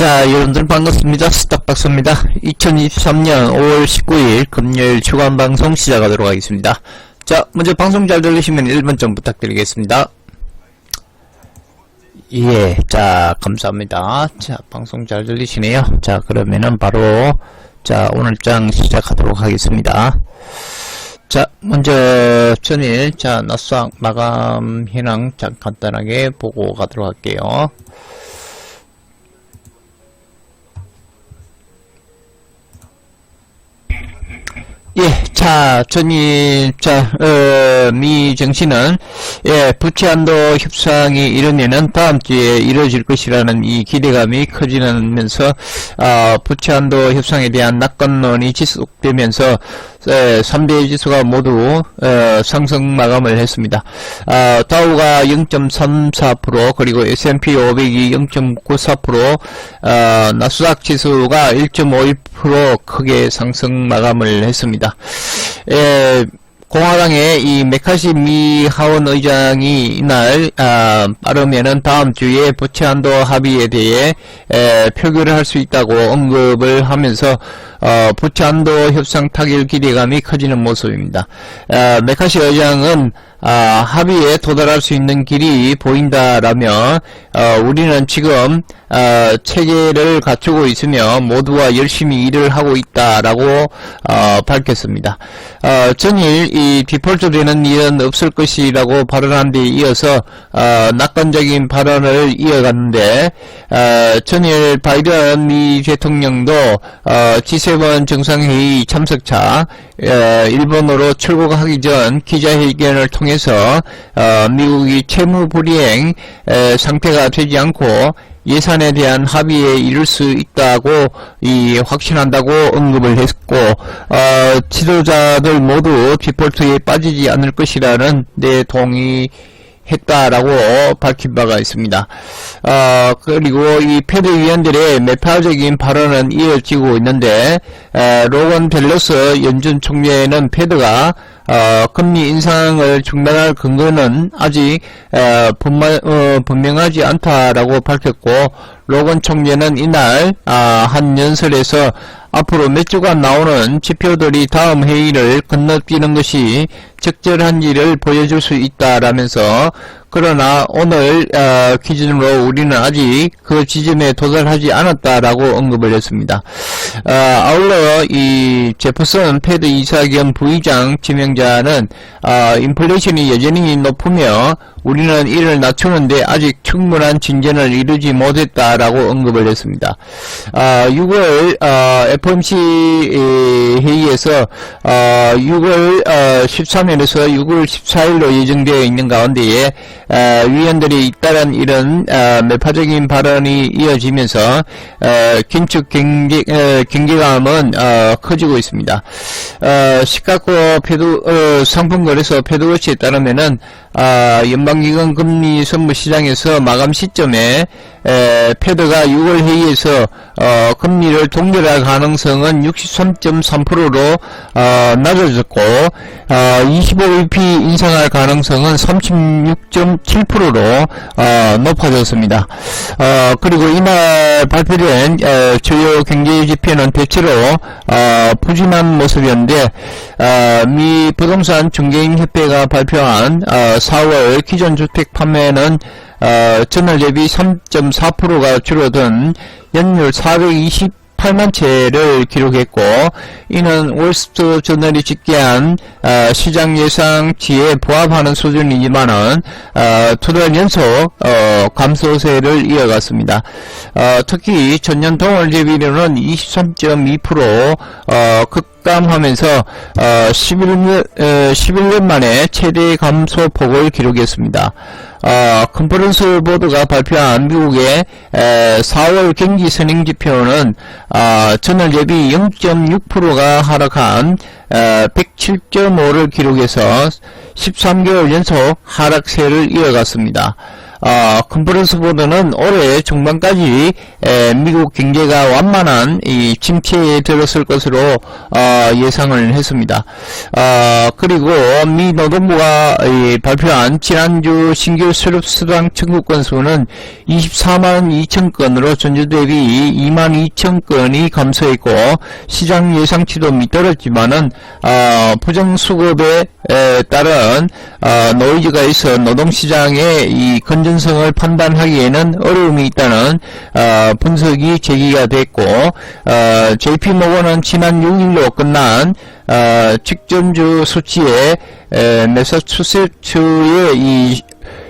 자, 여러분들 반갑습니다. 스탁박스입니다. 2023년 5월 19일 금요일 주간 방송 시작하도록 하겠습니다. 자, 먼저 방송 잘 들리시면 1번 점 부탁드리겠습니다. 예, 자, 감사합니다. 자, 방송 잘 들리시네요. 자, 그러면은 바로, 자, 오늘 장 시작하도록 하겠습니다. 자, 먼저, 전일, 자, 낮수학 마감 현황, 자, 간단하게 보고 가도록 할게요. 자, 전이, 자, 어, 미 정신은, 예, 부채한도 협상이 이르면은 다음 주에 이루어질 것이라는 이 기대감이 커지면서, 아, 부채한도 협상에 대한 낙관론이 지속되면서, 예, 3대 지수가 모두, 어, 상승 마감을 했습니다. 아, 다우가 0.34%, 그리고 S&P 500이 0.94%, 어, 나스닥 지수가 1.51% 크게 상승 마감을 했습니다. 예, 공화당의 이 메카시 미 하원 의장이 이날 아, 빠르면은 다음 주에 부채 한도 합의에 대해 에, 표결을 할 수 있다고 언급을 하면서 어, 부채 한도 협상 타결 기대감이 커지는 모습입니다. 아, 메카시 의장은 아, 합의에 도달할 수 있는 길이 보인다라며 어, 우리는 지금 어, 체계를 갖추고 있으며 모두와 열심히 일을 하고 있다라고 어, 밝혔습니다. 어, 전일 이 디폴트 되는 일은 없을 것이라고 발언한 데 이어서 어, 낙관적인 발언을 이어갔는데 어, 전일 바이든 미 대통령도 어, G7 정상회의 참석차 어, 일본으로 출국하기 전 기자회견을 통해서 어, 미국이 채무 불이행 에, 상태가 되지 않고 예산에 대한 합의에 이룰 수 있다고 이 확신한다고 언급을 했고 어, 지도자들 모두 디폴트에 빠지지 않을 것이라는 내 동의 했다라고 밝힌 바가 있습니다. 어, 그리고 이 패드 위원들의 매파적인 발언은 이어지고 있는데, 에, 로건 델러스 연준 총재는 패드가 어, 금리 인상을 중단할 근거는 아직 에, 분마, 어, 분명하지 않다라고 밝혔고 로건 총재는 이날 아, 한 연설에서 앞으로 몇 주간 나오는 지표들이 다음 회의를 건너뛰는 것이 적절한지를 보여줄 수 있다라면서 그러나 오늘 어, 기준으로 우리는 아직 그 지점에 도달하지 않았다라고 언급을 했습니다. 어, 아울러 이 제퍼슨 패드 이사 겸 부의장 지명자는 어, 인플레이션이 여전히 높으며 우리는 이를 낮추는데 아직 충분한 진전을 이루지 못했다라고 언급을 했습니다. 아, 6월 어, FOMC 회의에서 어, 6월 어, 13일에서 6월 14일로 예정되어 있는 가운데에 어, 위원들이 잇따른 이런 어, 매파적인 발언이 이어지면서 어, 긴축 경계, 어, 경계감은 어, 커지고 있습니다. 어, 시카고 어, 상품거래소 패드워치에 따르면은 아, 연방 기관 금리 선물 시장에서 마감 시점에 에, 패드가 6월 회의에서 어, 금리를 동결할 가능성은 63.3%로 어, 낮아졌고 어, 25bp 인상할 가능성은 36.7%로 어, 높아졌습니다. 어, 그리고 이날 발표된 어, 주요 경제 지표는 대체로 어, 부진한 모습이었는데 어, 미 부동산 중개인 협회가 발표한 어, 4월 기존 주택 판매는 어, 전월 대비 3.4%가 줄어든 연율 428만 채를 기록했고 이는 월스트 저널이 집계한 어, 시장 예상치에 부합하는 수준이지만은 어, 두달 연속 어, 감소세를 이어갔습니다. 어, 특히 전년 동월 대비로는 23.2% 어, 급 감하면서 어, 11년, 어, 11년 만에 최대 감소폭을 기록했습니다. 어, 컨퍼런스 보드가 발표한 미국의 에, 4월 경기 선행 지표는 어, 전월 대비 0.6%가 하락한 에, 107.5를 기록해서 13개월 연속 하락세를 이어갔습니다. 어, 컨퍼런스보다는 올해 중반까지 에, 미국 경제가 완만한 이 침체에 들었을 것으로 어, 예상을 했습니다. 어, 그리고 미 노동부가 이, 발표한 지난주 신규 수렵 수당 청구 건수는 24만 2천 건으로 전주 대비 2만 2천 건이 감소했고 시장 예상치도 밑떨었지만은 어, 부정 수급에 에, 따른 어, 노이즈가 있어 노동시장의 이 건전 성을 판단하기에는 어려움이 있다는 어, 분석이 제기가 됐고 어, JP모건은 지난 6일로 끝난 어, 직전주 수치에 에, 매사추세츠의 이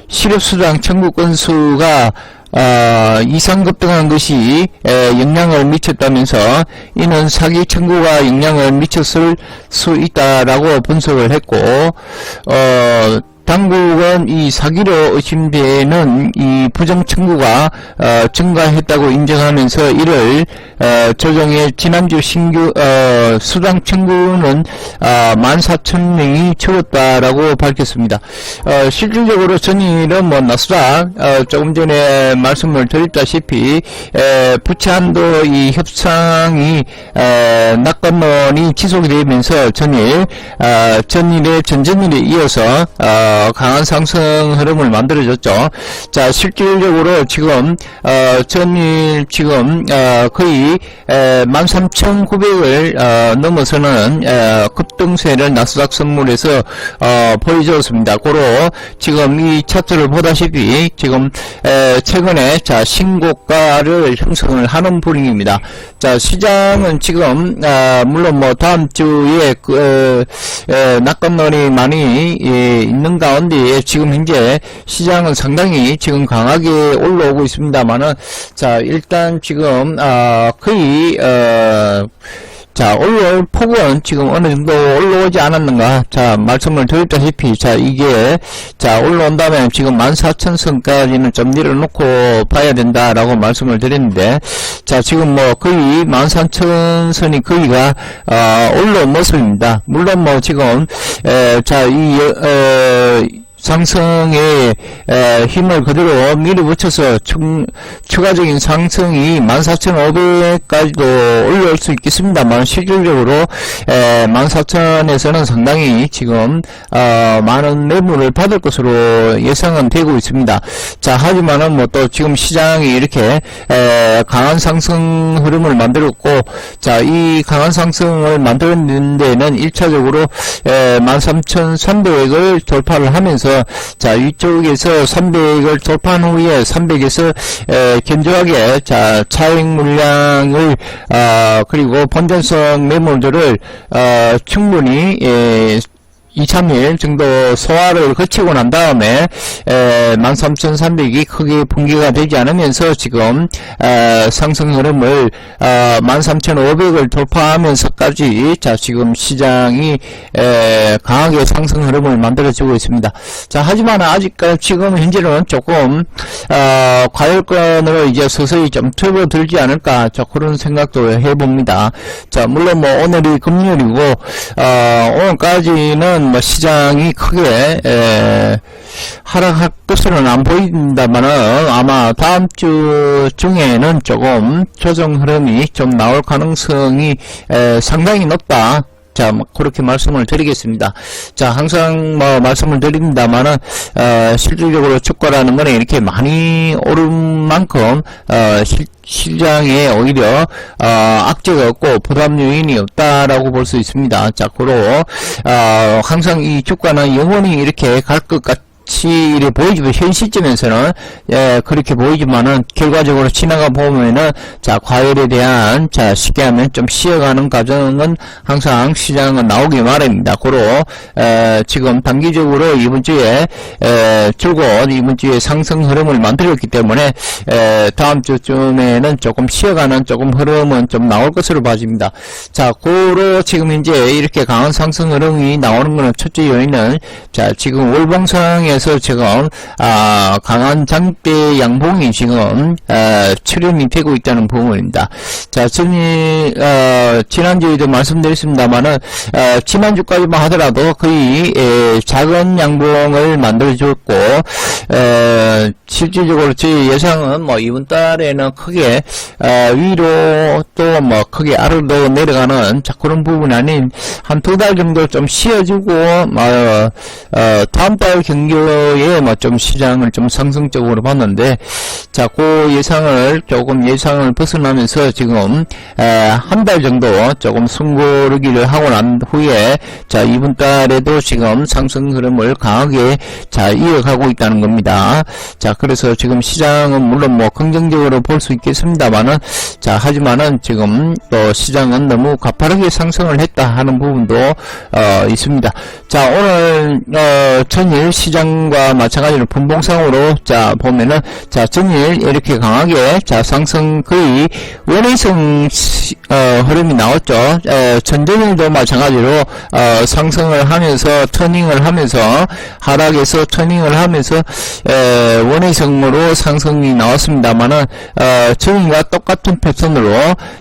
실업수당 청구 건수가 어, 이상 급등한 것이 에, 영향을 미쳤다면서 이는 사기 청구가 영향을 미쳤을 수 있다라고 분석을 했고 어, 당국은 이 사기로 의심되는 이 부정 청구가 어, 증가했다고 인정하면서 이를 어, 조정해 지난주 신규 어, 수당 청구는 어, 14,000명이 채웠다라고 밝혔습니다. 어, 실질적으로 전일은 뭐 나스닥 어, 조금 전에 말씀을 드렸다시피 에, 부채한도 이 협상이 에, 낙관론이 지속이 되면서 전일 어, 전일의 전전일에 이어서 어, 강한 상승 흐름을 만들어줬죠. 자 실질적으로 지금 어, 전일 지금 어, 거의 13,900을 어, 넘어서는 어, 급등세를 나스닥 선물에서 어, 보여주었습니다. 고로 지금 이 차트를 보다시피 지금 에, 최근에 자 신고가를 형성을 하는 분위기입니다. 자 시장은 지금 아, 물론 뭐 다음 주에 그 에, 에, 낙관론이 많이 예, 있는 가운데 지금 현재 시장은 상당히 지금 강하게 올라오고 있습니다만은 자 일단 지금 아, 거의 어, 자, 올라올 폭은 지금 어느 정도 올라오지 않았는가? 자, 말씀을 드렸다시피, 자, 이게, 자, 올라온다면 지금 14,000선까지는 좀 내려놓고 봐야 된다라고 말씀을 드렸는데, 자, 지금 뭐 거의 14,000선이 거의가, 어, 올라온 모습입니다. 물론 뭐 지금, 에, 자, 이, 어, 상승의 에, 힘을 그대로 밀어붙여서 충, 추가적인 상승이 14,500까지도 올라올 수 있겠습니다만 실질적으로 에, 14,000에서는 상당히 지금 어, 많은 매물을 받을 것으로 예상은 되고 있습니다. 자 하지만은 뭐 또 지금 시장이 이렇게 에, 강한 상승 흐름을 만들었고 자 이 강한 상승을 만드는 데는 1차적으로 13,300을 돌파를 하면서 자 위쪽에서 300을 돌파한 후에 300에서 에, 견조하게 자 차익 물량을 어, 그리고 본전성 매물들을 어, 충분히 예, 2, 3일 정도 소화를 거치고 난 다음에 13,300이 크게 붕괴가 되지 않으면서 지금 에, 상승 흐름을 어, 13,500을 돌파하면서까지 자 지금 시장이 에, 강하게 상승 흐름을 만들어지고 있습니다. 자 하지만 아직까지 지금 현재는 조금 어, 과열권으로 이제 서서히 좀 틀어들지 않을까 자 그런 생각도 해봅니다. 자 물론 뭐 오늘이 금요일이고 어, 오늘까지는 뭐 시장이 크게 에, 하락할 것으로는 안 보인다만은 아마 다음 주 중에는 조금 조정 흐름이 좀 나올 가능성이 에, 상당히 높다. 자, 뭐 그렇게 말씀을 드리겠습니다. 자, 항상 뭐 말씀을 드립니다만은 어, 실질적으로 주가라는 거는 이렇게 많이 오른 만큼 어, 실, 시장에 오히려 어, 악재가 없고 부담 요인이 없다라고 볼 수 있습니다. 자, 고로 어, 항상 이 주가는 영원히 이렇게 갈 것 같. 가치를 보이지만 현 시점에서는 예, 그렇게 보이지만은 결과적으로 지나가 보면은 자 과열에 대한 자 쉽게 하면 좀 쉬어가는 과정은 항상 시장은 나오기 마련입니다. 고로 에, 지금 단기적으로 이번 주에 에, 줄곧 이번 주에 상승 흐름을 만들었기 때문에 에, 다음 주쯤에는 조금 쉬어가는 조금 흐름은 좀 나올 것으로 봐집니다. 자 고로 지금 현재 이렇게 강한 상승 흐름이 나오는 것은 첫째 요인은 자 지금 월봉상에 그래서 지금 아, 강한 장대 양봉이 지금 아, 출현이 되고 있다는 부분입니다. 자, 전이 어, 지난주에도 말씀드렸습니다만은 어, 지난주까지만 하더라도 거의 에, 작은 양봉을 만들어줬고 에, 실질적으로 저희 예상은 뭐 이번 달에는 크게 에, 위로 또 뭐 크게 아래로 내려가는 자 그런 부분이 아닌 한 두 달 정도 좀 쉬어주고 뭐 어, 다음 달 경기 에뭐좀 시장을 좀 상승적으로 봤는데 자그 예상을 조금 예상을 벗어나면서 지금 한 달 정도 조금 숨고르기를 하고 난 후에 자 이번 달에도 지금 상승 흐름을 강하게 자 이어가고 있다는 겁니다. 자 그래서 지금 시장은 물론 뭐 긍정적으로 볼 수 있겠습니다만은 자 하지만은 지금 또 시장은 너무 가파르게 상승을 했다 하는 부분도 어 있습니다. 자 오늘 어 전일 시장 과 마찬가지로 분봉상으로 자 보면은 자 전일 이렇게 강하게 자 상승 거의 원회성 시- 어, 흐름이 나왔죠. 에, 전전일도 마찬가지로 어, 상승을 하면서 터닝을 하면서 하락에서 터닝을 하면서 에, 원회성으로 상승이 나왔습니다만은 어, 전일과 똑같은 패턴으로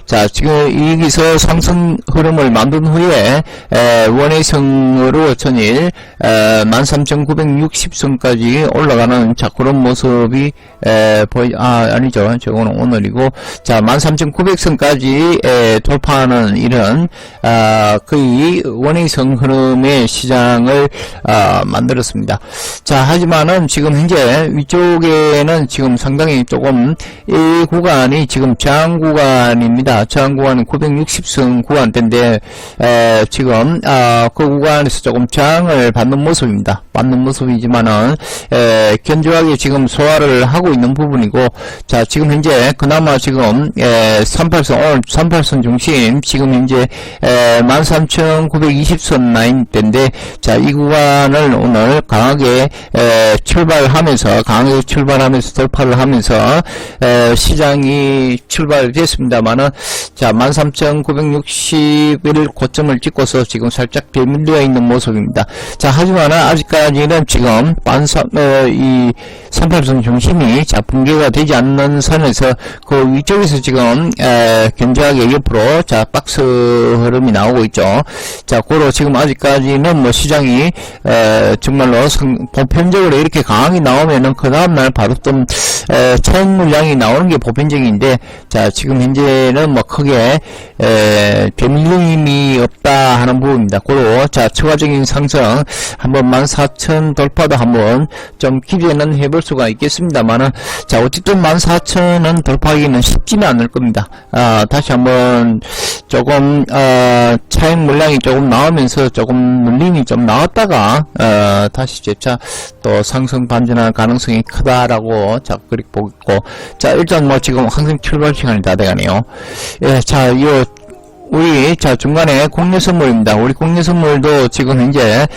자 지금 여기서 상승 흐름을 만든 후에 에, 원회성으로 전일 13,960선까지 올라가는 자 그런 모습이 에, 보이 아 아니죠 저거는 오늘이고 자 13,900선까지 에, 돌파하는 이런 아, 거의 원행성 흐름의 시장을 아, 만들었습니다. 자 하지만은 지금 현재 위쪽에는 지금 상당히 조금 이 구간이 지금 저항 구간입니다. 저항 구간은 960선 구간대인데 에, 지금 아, 그 구간에서 조금 저항을 받는 모습입니다. 받는 모습이지만은 에, 견조하게 지금 소화를 하고 있는 부분이고 자 지금 현재 그나마 지금 에, 38선 오늘 38선 중심 지금 에, 13,920선 라인대인데 자 이 구간을 오늘 강하게 에, 출발하면서 강하게 출발하면서 돌파를 하면서 에, 시장이 출발됐습니다만은 자 13,960을 고점을 찍고서 지금 살짝 배밀려 있는 모습입니다. 자 하지만은 아직까지는 지금 반사 어, 이 38선 중심이 자 붕괴가 되지 않는 선에서 그 위쪽에서 지금 에, 견조하게 옆으로 자 박스 흐름이 나오고 있죠. 자 고로 지금 아직까지는 뭐 시장이 에, 정말로 성, 보편적으로 이렇게 강하게 나오면은 그 다음날 바로 좀 에, 차익 물량이 나오는 게 보편적인데 자 지금 현재는 뭐 크게 에, 변림이 없다 하는 부분입니다. 고로 자 추가적인 상승 한번 14,000 돌파도 한번 좀 기대는 해볼 수가 있겠습니다만은 자 어쨌든 14,000은 돌파하기는 쉽지는 않을 겁니다. 아 다시 한번 조금 어, 차익 물량이 조금 나오면서 조금 눌림이 좀 나왔다가 어, 다시 재차 또 상승 반전할 가능성이 크다라고 자 그렇게 보고 있고 자 일단 뭐 지금 항상 출발 시간이 다 돼가네요. 예, 자, 요, 우리, 자, 중간에 국내 선물입니다. 우리 국내 선물도 지금 현재,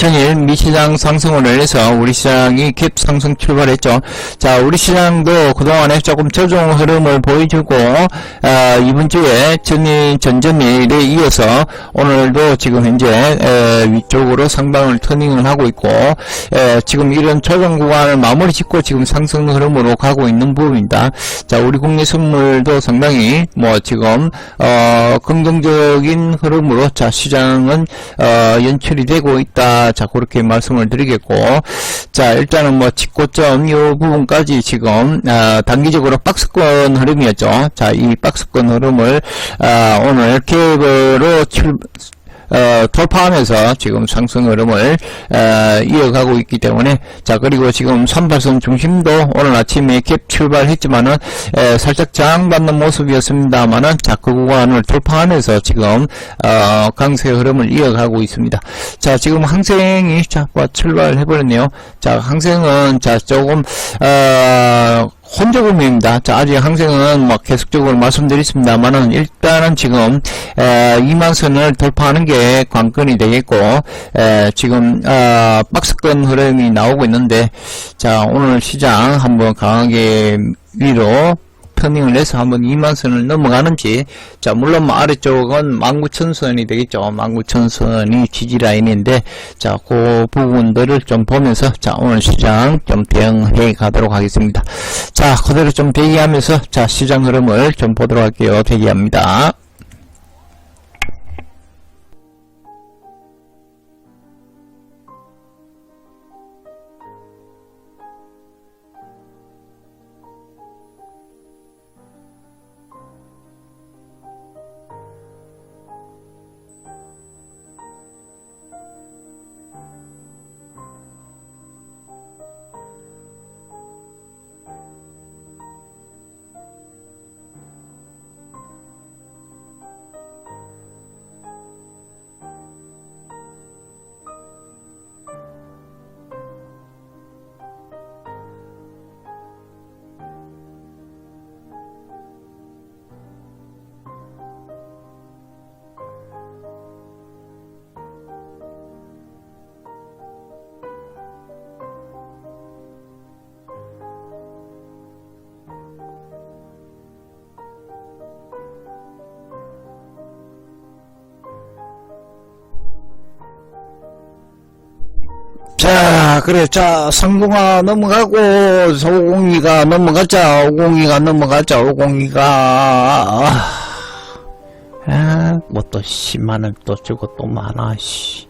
전일 미시장 상승을 해서 우리 시장이 갭 상승 출발했죠. 자, 우리 시장도 그동안에 조금 저종 흐름을 보여주고, 아, 이번 주에 전일, 전전일에 이어서 오늘도 지금 현재, 에, 위쪽으로 상방을 터닝을 하고 있고, 에, 지금 이런 조정 구간을 마무리 짓고 지금 상승 흐름으로 가고 있는 부분입니다. 자, 우리 국내 선물도 상당히 뭐 지금, 어, 긍정적인 흐름으로 자, 시장은, 어, 연출이 되고 있다. 자, 그렇게 말씀을 드리겠고, 자, 일단은 뭐, 직고점, 이 부분까지 지금, 아, 단기적으로 박스권 흐름이었죠. 자, 이 박스권 흐름을, 아, 오늘 캡으로 출, 어, 돌파하면서 지금 상승 흐름을 어, 이어가고 있기 때문에 자 그리고 지금 38선 중심도 오늘 아침에 갭 출발했지만은 에, 살짝 저항받는 모습이었습니다만은 자그 구간을 돌파하면서 지금 어, 강세 흐름을 이어가고 있습니다. 자 지금 항생이 자 뭐, 출발해버렸네요. 자 항생은 자 조금 어, 혼조금입니다. 자, 아직 항생은 뭐 계속적으로 말씀드렸습니다만은 일단은 지금 에, 2만 선을 돌파하는 게 관건이 되겠고 에, 지금 어, 박스권 흐름이 나오고 있는데 자 오늘 시장 한번 강하게 위로 터닝을 해서 한번 2만 선을 넘어가는지 자 물론 뭐 아래쪽은 19,000선이 되겠죠. 19,000선이 지지라인인데 자그 부분들을 좀 보면서 자 오늘 시장 좀 대응해 가도록 하겠습니다. 자 그대로 좀 대기하면서 자 시장 흐름을 좀 보도록 할게요. 대기합니다 자, 그래, 자, 상동아 넘어가고, 소공이가 넘어가자, 오공이가 넘어가자, 오공이가. 아, 뭐 또, 10만원 또 주고 또 많아, 씨.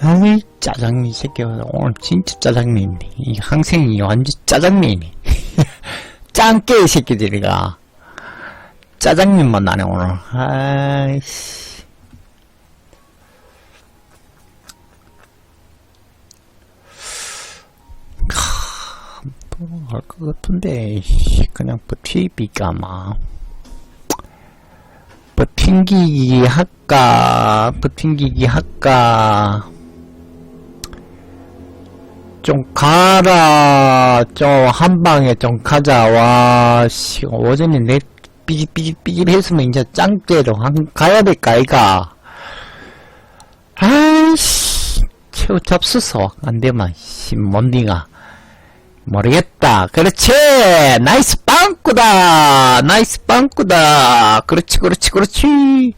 아이, 짜장면 새끼, 오늘 진짜 짜장면이네. 이 항생이 완전 짜장면이네. 짱깨 이 새끼들이가. 짜장면만 나네, 오늘. 아이씨. 할것 같은데, 씨, 그냥 버티비까, 막. 버팅기기 할까, 버팅기기 할까. 좀 가라, 좀 한 방에 좀 가자, 와, 씨, 어제는 내 삐질삐질삐질 했으면 이제 짱대로 한, 가야 될까, 이가. 아이씨, 최후 잡수서, 안 되면, 씨, 뭔디가. 모르겠다. 그렇지! 나이스 빵꾸다! 나이스 빵꾸다! 그렇지, 그렇지, 그렇지!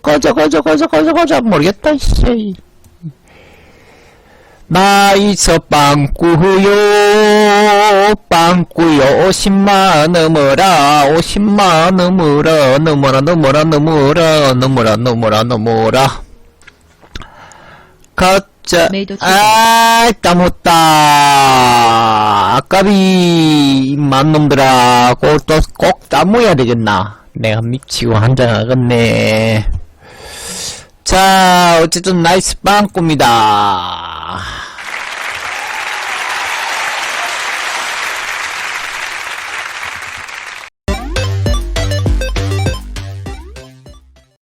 꺼져, 꺼져, 꺼져, 꺼져, 꺼져! 모르겠다, 씨. 나이스 빵꾸요! 빵꾸요! 50만 넘어라! 50만 넘어라! 넘어라, 넘어라, 넘어라! 넘어라, 넘어라, 넘어라! 가 짜, 메이도 아, 까먹다. 아까비, 만놈들아. 꼭, 또, 꼭 따모야 되겠나. 내가 미치고 한잔하겠네. 자, 어쨌든 나이스 빵꾸입니다.